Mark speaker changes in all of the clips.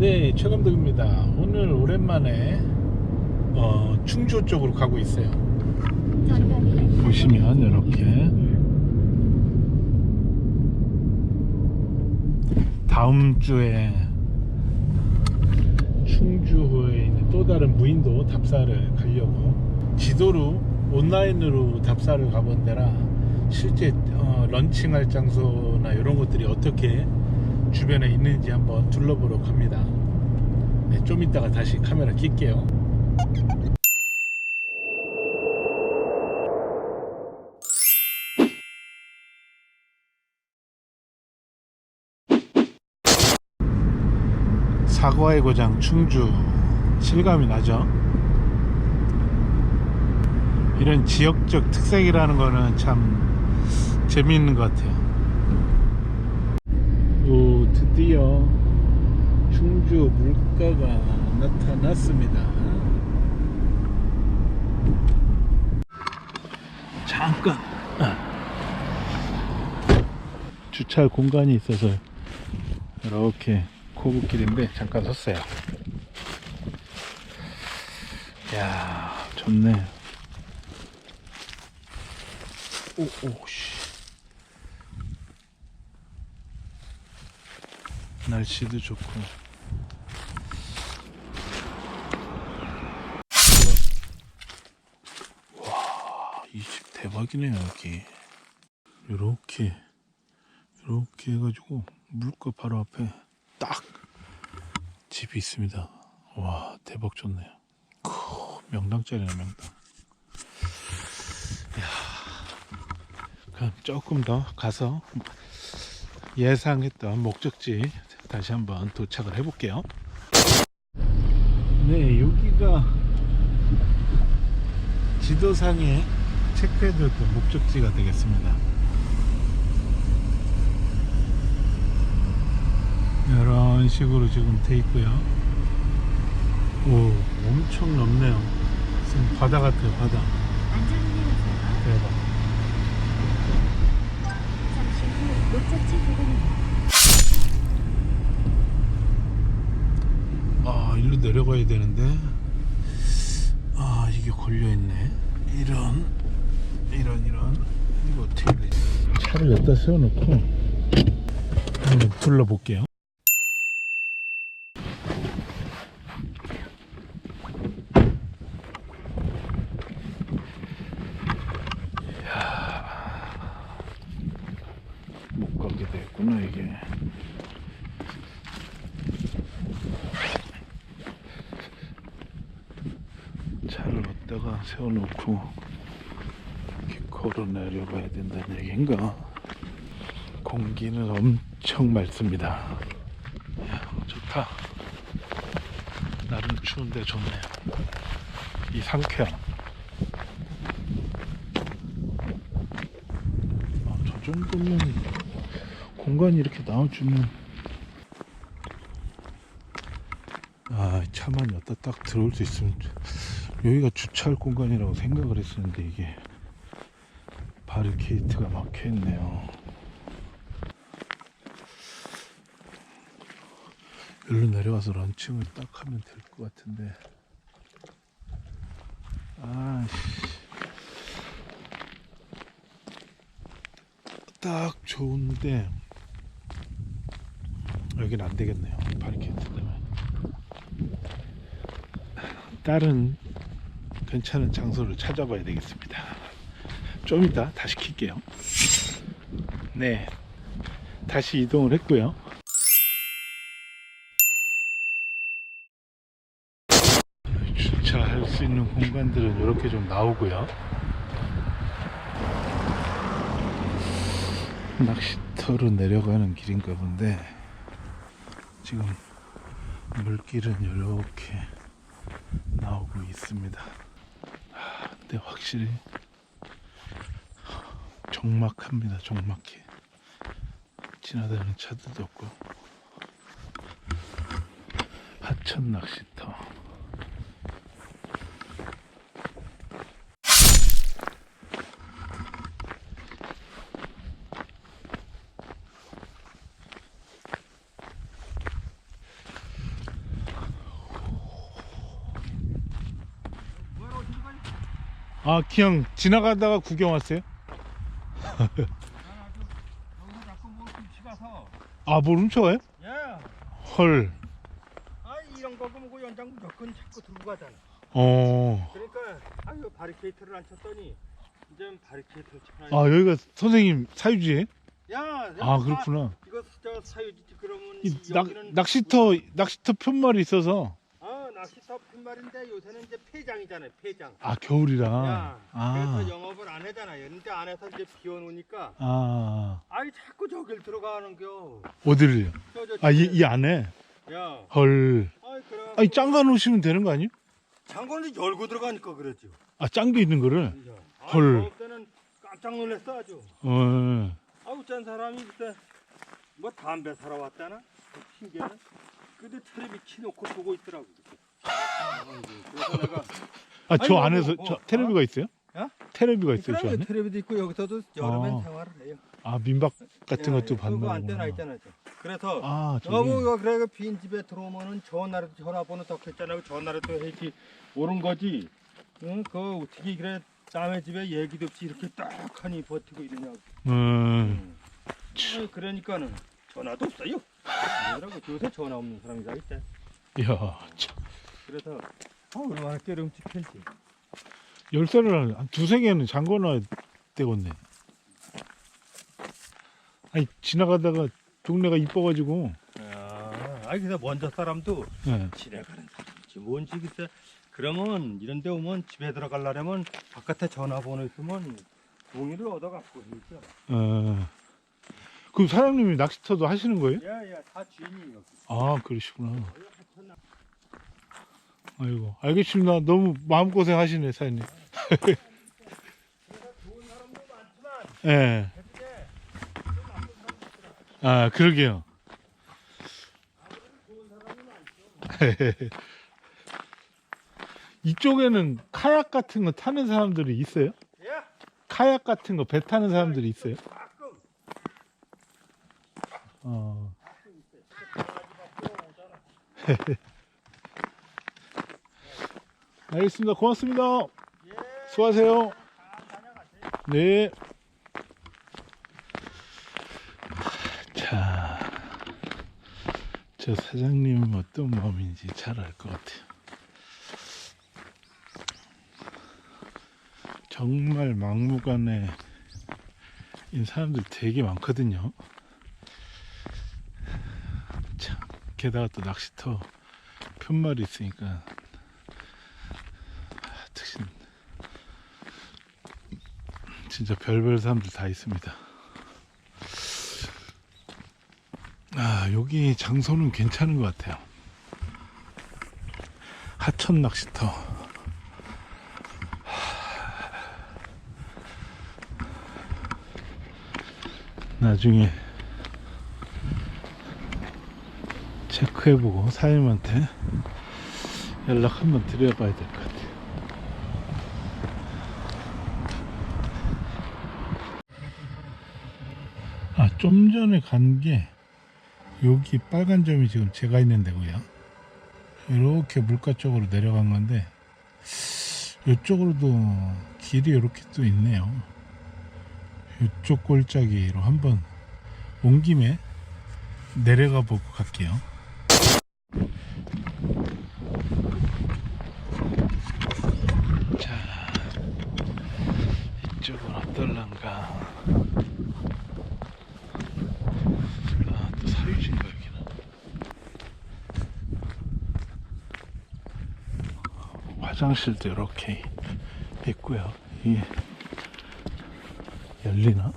Speaker 1: 네, 최감독입니다. 오늘 오랜만에 어, 충주 쪽으로 가고 있어요. 보시면 이렇게 다음 주에 충주호에 있는 또 다른 무인도 답사를 가려고 지도로 온라인으로 답사를 가본 데라 실제 어, 런칭할 장소나 이런 것들이 어떻게 주변에 있는지 한번 둘러보러 갑니다. 네, 좀 이따가 다시 카메라 킬게요. 사과의 고장 충주 실감이 나죠? 이런 지역적 특색이라는 거는 참 재미있는 것 같아요. 오, 드디어 충주 물가가 나타났습니다. 잠깐 아. 주차할 공간이 있어서 이렇게 코브길인데 잠깐 섰어요. 야, 좋네. 오, 오, 씨. 날씨도 좋고. 와, 이 집 대박이네요, 여기. 요렇게, 요렇게 해가지고, 물가 바로 앞에 딱 집이 있습니다. 와, 대박 좋네요. 크, 명당짜리네, 명당. 그럼 조금 더 가서 예상했던 목적지 다시 한번 도착을 해 볼게요. 네, 여기가 지도상에 체크해뒀던 목적지가 되겠습니다. 이런 식으로 지금 돼 있고요. 오, 엄청 넓네요. 지금 바다 같아요, 바다. 대박.
Speaker 2: 잠시 후 목적지.
Speaker 1: 아 일로 내려가야 되는데. 아 이게 걸려있네. 이런 이런 이런. 이거 어떻게 되지? 차를 여기다 세워놓고 한번 둘러볼게요 이야, 못 가게 됐구나 이게 차를 어디다가 세워놓고 이렇게 걸어 내려가야 된다는 얘기인가? 엄청 맑습니다. 야, 좋다. 날은 추운데 좋네요. 이 상쾌함. 아, 저 정도면 공간이 이렇게 나와주면 아 차만 여기다 딱 들어올 수 있으면 여기가 주차할 공간이라고 생각을 했었는데 이게 바리케이트가 막혀 있네요. 여기로 내려와서 런칭을 딱 하면 될 것 같은데. 아씨. 딱 좋은데 여긴 안 되겠네요. 바리케이트 때문에. 다른 괜찮은 장소를 찾아봐야 되겠습니다. 좀 이따 다시 킬게요. 네. 다시 이동을 했고요. 있는 공간들은 이렇게 좀 나오고요. 낚시터로 내려가는 길인가 본데 지금 물길은 이렇게 나오고 있습니다. 아, 근데 확실히 적막합니다. 적막해. 지나다니는 차들도 없고 하천 낚시터. 아 그냥 지나가다가 구경 왔어요?
Speaker 3: 여기서 자꾸 뭐 훔치가서
Speaker 1: 아 뭘 훔쳐가요?
Speaker 3: 예.
Speaker 1: 헐.
Speaker 3: 아 이런 거 보고 연장 무조건 자꾸 들고 가잖아.
Speaker 1: 어.
Speaker 3: 그러니까 아유 바리케이트를 안 쳤더니 이제 바리케이트를 쳐놔.
Speaker 1: 아 여기가 선생님 사유지에?
Speaker 3: 야,
Speaker 1: 아 그렇구나.
Speaker 3: 이거 저 사유지 그러면
Speaker 1: 이 낚,
Speaker 3: 여기는
Speaker 1: 낚시터 낚시터 편말이 있어서
Speaker 3: 아 낚시터 핀말인데 요새는 이제 폐장이잖아요. 폐장.
Speaker 1: 아 겨울이라.
Speaker 3: 야,
Speaker 1: 아.
Speaker 3: 그래서 영업을 안 하잖아요. 근데 안에서 이제 비워놓으니까
Speaker 1: 아
Speaker 3: 아이 자꾸 저길 들어가는 겨.
Speaker 1: 어디를요?
Speaker 3: 저, 저,
Speaker 1: 아 이. 이 안에.
Speaker 3: 야,
Speaker 1: 헐.
Speaker 3: 아이 그래.
Speaker 1: 아니 짱가 놓으시면 되는 거 아니에요?
Speaker 3: 장관을 열고 들어가니까 그랬죠.
Speaker 1: 아 짱겨 있는 거를.
Speaker 3: 아,
Speaker 1: 헐.
Speaker 3: 영업 때는 깜짝 놀랐어 아주.
Speaker 1: 어.
Speaker 3: 아우 짠 사람이 그때 뭐 담배 사러 왔다나 그 핑계는 근데 텔레비 치놓고 보고 있더라고 아이고, 그래서 내가
Speaker 1: 아 저
Speaker 3: 아니,
Speaker 1: 안에서
Speaker 3: 뭐,
Speaker 1: 저
Speaker 3: 뭐,
Speaker 1: 테레비가 있어요?
Speaker 3: 어?
Speaker 1: 테레비가 있어요 저 안에?
Speaker 3: 텔레비도 있고 여기서도 여름엔
Speaker 1: 아.
Speaker 3: 생활을 해요
Speaker 1: 아 민박 같은
Speaker 3: 예,
Speaker 1: 것도
Speaker 3: 예, 그거 안테나
Speaker 1: 받는구나.
Speaker 3: 있잖아요 저. 그래서
Speaker 1: 아 저기.
Speaker 3: 여보가 그래 그빈 집에 들어오면은 전화로 전화번호 적혀있잖아요 전화로 또 해지 오는 거지 응? 그거 어떻게 그래 남의 집에 얘기도 없이 이렇게 딱하니 버티고 이러냐고
Speaker 1: 음.
Speaker 3: 응. 아이, 그러니까는 전화도 없어요 그러더라고 요새 전화 없는 사람이 다 있대
Speaker 1: 이야 참.
Speaker 3: 그래서 어, 얼마나 깨름직한지
Speaker 1: 열쇠를 한 두세 개는 잠궈놔야 되겠네. 아니 지나가다가 동네가 이뻐가지고.
Speaker 3: 아, 아니 그래서 먼저 사람도
Speaker 1: 예.
Speaker 3: 지나가는 사람이지 뭔지 글쎄 그러면 이런 데 오면 집에 들어가려면 바깥에 전화번호 있으면 동의를 얻어갖고 있죠
Speaker 1: 어. 그럼 사장님이 낚시터도 하시는 거예요?
Speaker 3: 야야 다 주인이요
Speaker 1: 아 그러시구나. 아이고 알겠습니다. 너무 마음 고생 하시네 사장님. 예.
Speaker 3: 그게
Speaker 1: 아 그러게요. 이쪽에는 카약 같은 거 타는 사람들이 있어요?
Speaker 3: 야
Speaker 1: 카약 같은 거 배 타는 사람들이 있어요? 어. 알겠습니다. 고맙습니다. 수고하세요. 네. 자, 저 사장님은 어떤 마음인지 잘 알 것 같아요. 정말 막무가내 인 사람들 되게 많거든요. 참, 게다가 또 낚시터 편말이 있으니까 아, 특신 진짜 별별 사람들 다 있습니다. 아 여기 장소는 괜찮은 것 같아요. 하천 낚시터. 나중에 체크해보고 사장님한테 연락 한번 드려봐야 될 것 같아요. 아, 좀 전에 간 게 여기 빨간 점이 지금 제가 있는 데고요. 이렇게 물가 쪽으로 내려간 건데 이쪽으로도 길이 이렇게 또 있네요. 이쪽 골짜기로 한번 온 김에 내려가 보고 갈게요. 자, 이쪽은 어떨란가? 아, 또 사유지인가 여기는? 화장실도 이렇게 있고요. 이게 열리나?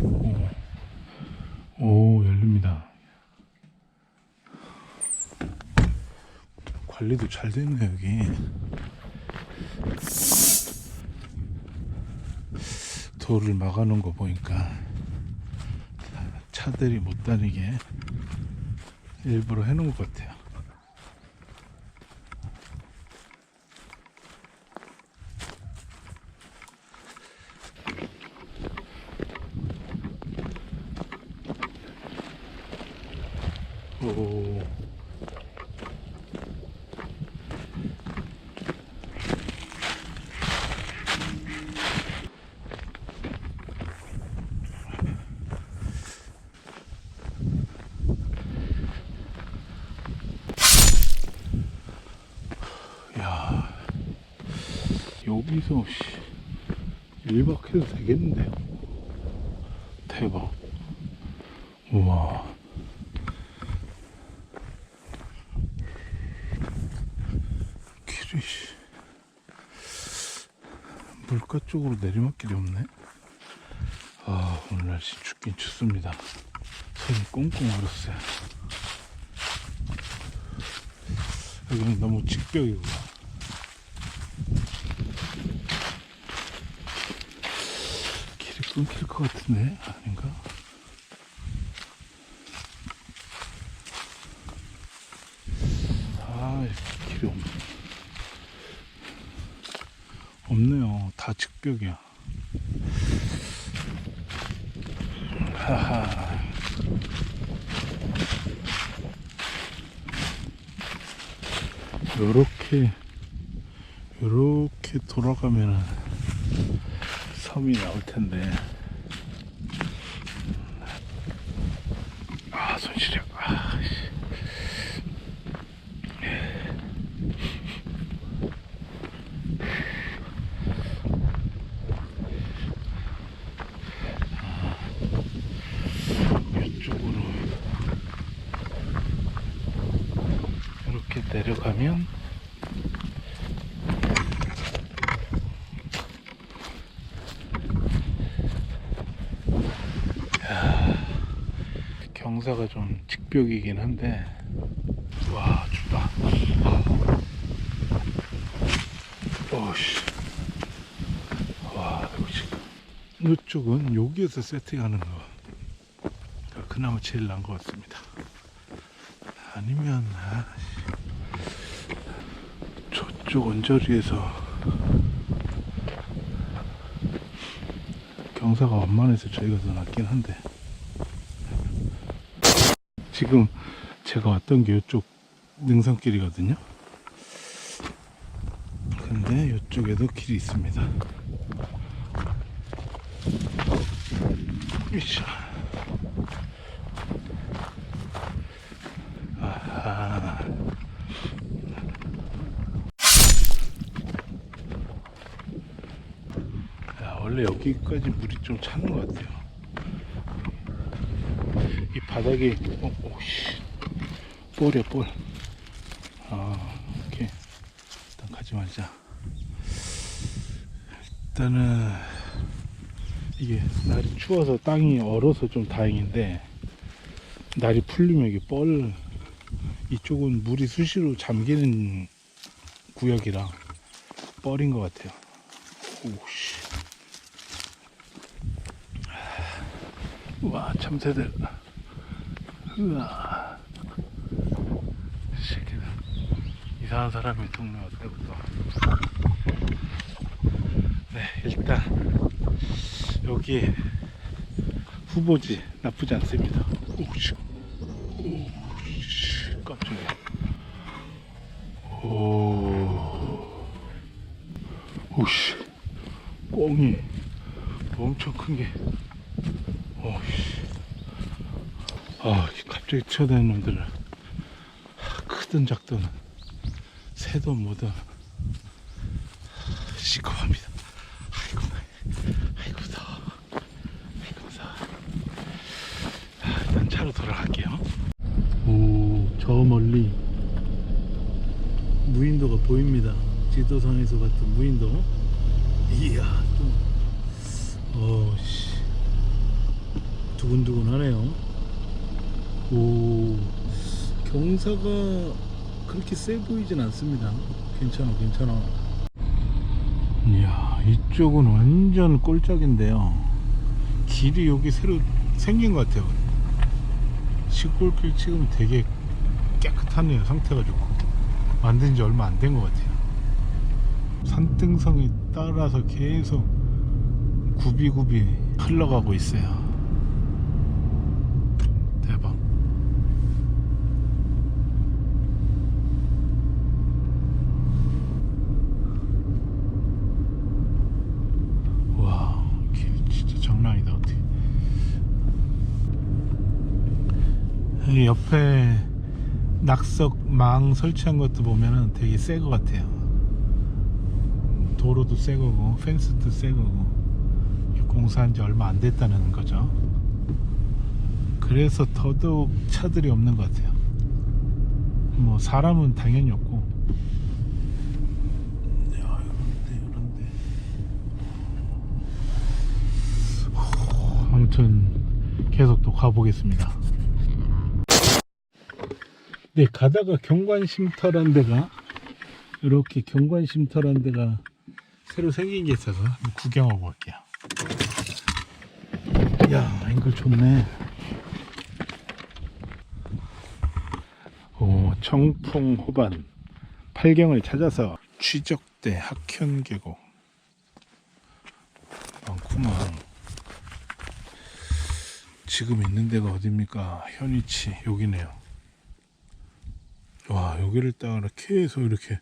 Speaker 1: 오, 오 열립니다. 관리도 잘 됐네 여기. 도를 막아놓은 거 보니까 차들이 못 다니게 일부러 해놓은 것 같아요. 여기서 1박 해도 되겠는데요? 대박. 물가 쪽으로 내리막길이 없네. 아 오늘 날씨 춥긴 춥습니다. 손이 꽁꽁 얼었어요. 여기는 너무 직벽이고. 길이 끊길 것 같은데? 아닌가? 아 길이 없네 없네요 다 직벽이야. 하하. 요렇게 요렇게 돌아가면은 섬이 나올 텐데 아 손시력 아, 씨. 아, 이쪽으로 이렇게 내려가면 경사가 좀 직벽이긴 한데. 와 춥다. 어씨. 와 지금. 이쪽은 여기에서 세팅하는 거. 그나마 제일 나은 것 같습니다. 아니면 아, 씨. 저쪽 언저리에서 경사가 완만해서 저희가 더 낫긴 한데 지금 제가 왔던 게 이쪽 능선길이거든요. 근데 이쪽에도 길이 있습니다. 야, 원래 여기까지 물이 좀 차는 것 같아요. 이 바닥이 어, 오씨 볼이야 볼. 아 오케이 일단 가지 말자. 일단은 이게 날이 추워서 땅이 얼어서 좀 다행인데 날이 풀리면 이게 뻘 이쪽은 물이 수시로 잠기는 구역이라 뻘인 것 같아요. 오씨. 와 참새들. 으아. 새끼들. 이상한 사람이 동네 왔다부터. 네, 일단 여기 후보지 나쁘지 않습니다. 오씨. 오씨. 깜짝이야. 오. 오씨. 꽁이 엄청 큰 게. 오씨. 아, 갑자기 튀어다니는 놈들을 하, 크든 작든 새든 뭐든 시커합니다. 아이고, 아이고 더워. 아이고 더워. 아, 일단 차로 돌아갈게요. 오, 저 멀리 무인도가 보입니다. 지도상에서 봤던 무인도. 이야, 좀, 어씨, 두근두근하네요. 오 경사가 그렇게 세 보이진 않습니다. 괜찮아 괜찮아. 이야 이쪽은 완전 꼴짝인데요. 길이 여기 새로 생긴 것 같아요. 시골길 지금 되게 깨끗하네요 상태가 좋고. 만든 지 얼마 안 된 것 같아요. 산등성이 따라서 계속 굽이굽이 흘러가고 있어요 대박 와, 길 진짜 장난 아니다, 어떻게. 이 옆에 낙석 망 설치한 것도 보면은 되게 새 것 같아요. 도로도 새 거고 펜스도 새 거고 공사한 지 얼마 안 됐다는 거죠. 그래서 더더욱 차들이 없는 것 같아요. 뭐 사람은 당연히 없고. 아무튼 계속 또 가보겠습니다. 네, 가다가 경관쉼터란 데가 이렇게 경관쉼터란 데가 새로 생긴 게 있어서 구경하고 갈게요. 야, 앵글 좋네. 오, 청풍 호반 팔경을 찾아서 취적대 학현 계곡 많구만. 지금 있는 데가 어딥니까? 현위치 여기네요. 와 여기를 따라 계속 이렇게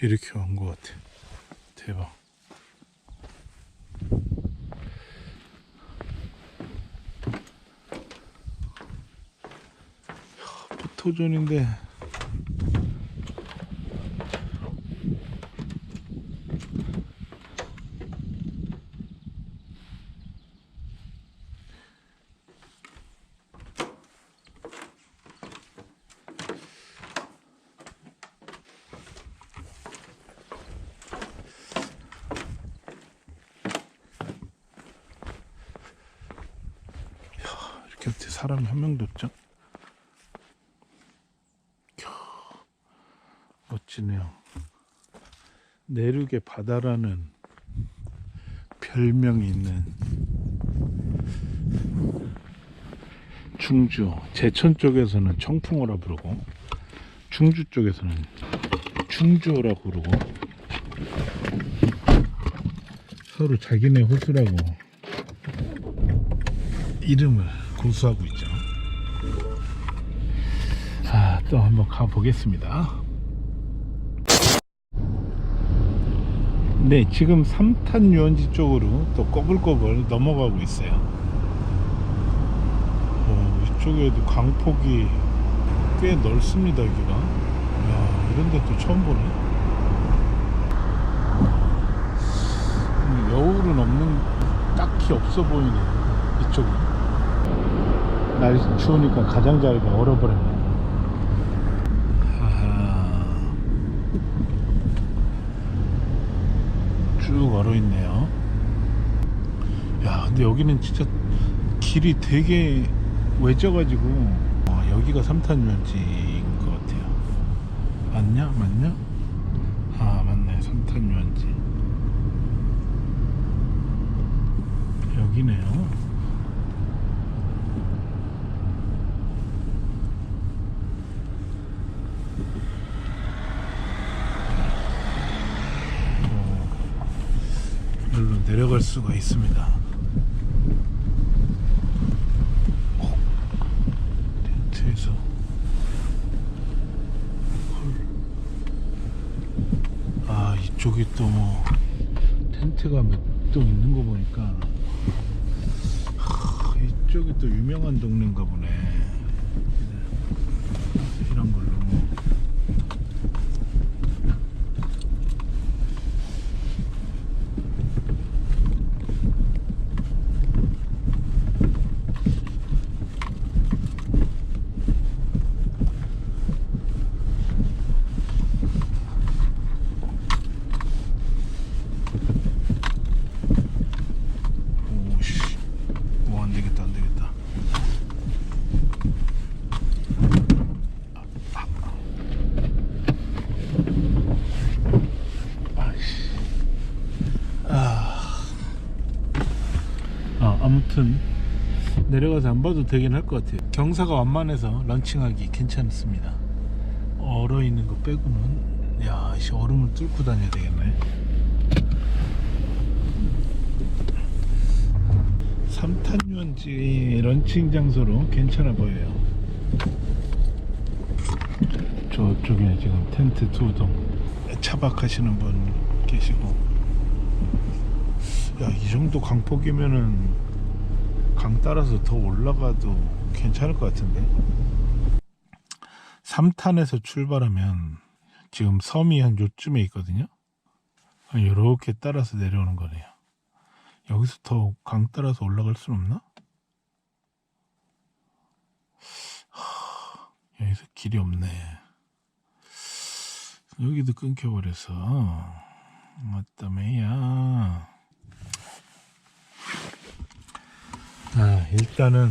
Speaker 1: 이렇게 온 것 같아. 대박. 야, 포토존인데 사람이 한 명도 없죠? 캬, 멋지네요. 내륙의 바다라는 별명이 있는 충주, 제천 쪽에서는 청풍호라 부르고 충주 쪽에서는 충주호라 부르고 서로 자기네 호수라고 이름을 고수하고 있죠. 자, 또 한번 가보겠습니다. 네, 지금 삼탄 유원지 쪽으로 또 꼬불꼬불 넘어가고 있어요. 어, 이쪽에도 강폭이 꽤 넓습니다, 여기가. 이야, 이런 데 또 처음 보네. 음, 여울은 없는, 딱히 없어 보이네요, 이쪽은. 날씨 추우니까 가장자리가 얼어버렸네. 쭉 얼어 있네요. 야, 근데 여기는 진짜 길이 되게 외져가지고 와, 여기가 삼탄유원지인 것 같아요. 맞냐? 맞냐? 아, 맞네. 삼탄유원지. 여기네요. 여기로 내려갈 수가 있습니다. 어, 텐트에서 헐. 아 이쪽이 또 뭐 텐트가 몇 동 있는 거 보니까 하, 이쪽이 또 유명한 동네인가 보네. 이런 걸로 뭐. 오씨, 뭐 안 되겠다, 안 되겠다. 아이씨. 아, 아, 아무튼 내려가서 안 봐도 되긴 할 것 같아요. 경사가 완만해서 런칭하기 괜찮습니다. 얼어 있는 거 빼고는 야, 씨 얼음을 뚫고 다녀야 되겠네. 삼탄유원지 런칭 장소로 괜찮아 보여요. 저쪽에 지금 텐트 두동 차박하시는 분 계시고 야 이 정도 강폭이면은 강 따라서 더 올라가도 괜찮을 것 같은데 3탄에서 출발하면 지금 섬이 한 요쯤에 있거든요 이렇게 따라서 내려오는 거네요. 여기서 더 강 따라서 올라갈 순 없나? 하, 여기서 길이 없네. 여기도 끊겨버려서. 맞다매야. 아, 일단은,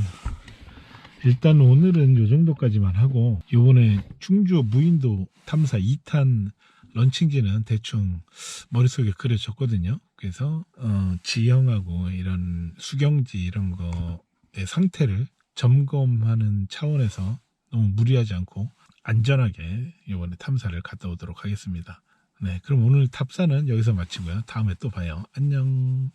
Speaker 1: 일단 오늘은 요 정도까지만 하고, 요번에 충주 무인도 탐사 2탄 런칭지는 대충 머릿속에 그려졌거든요. 그래서, 어, 지형하고 이런 수경지 이런 거의 상태를 점검하는 차원에서 너무 무리하지 않고 안전하게 이번에 탐사를 갔다 오도록 하겠습니다. 네, 그럼 오늘 탑사는 여기서 마치고요. 다음에 또 봐요. 안녕.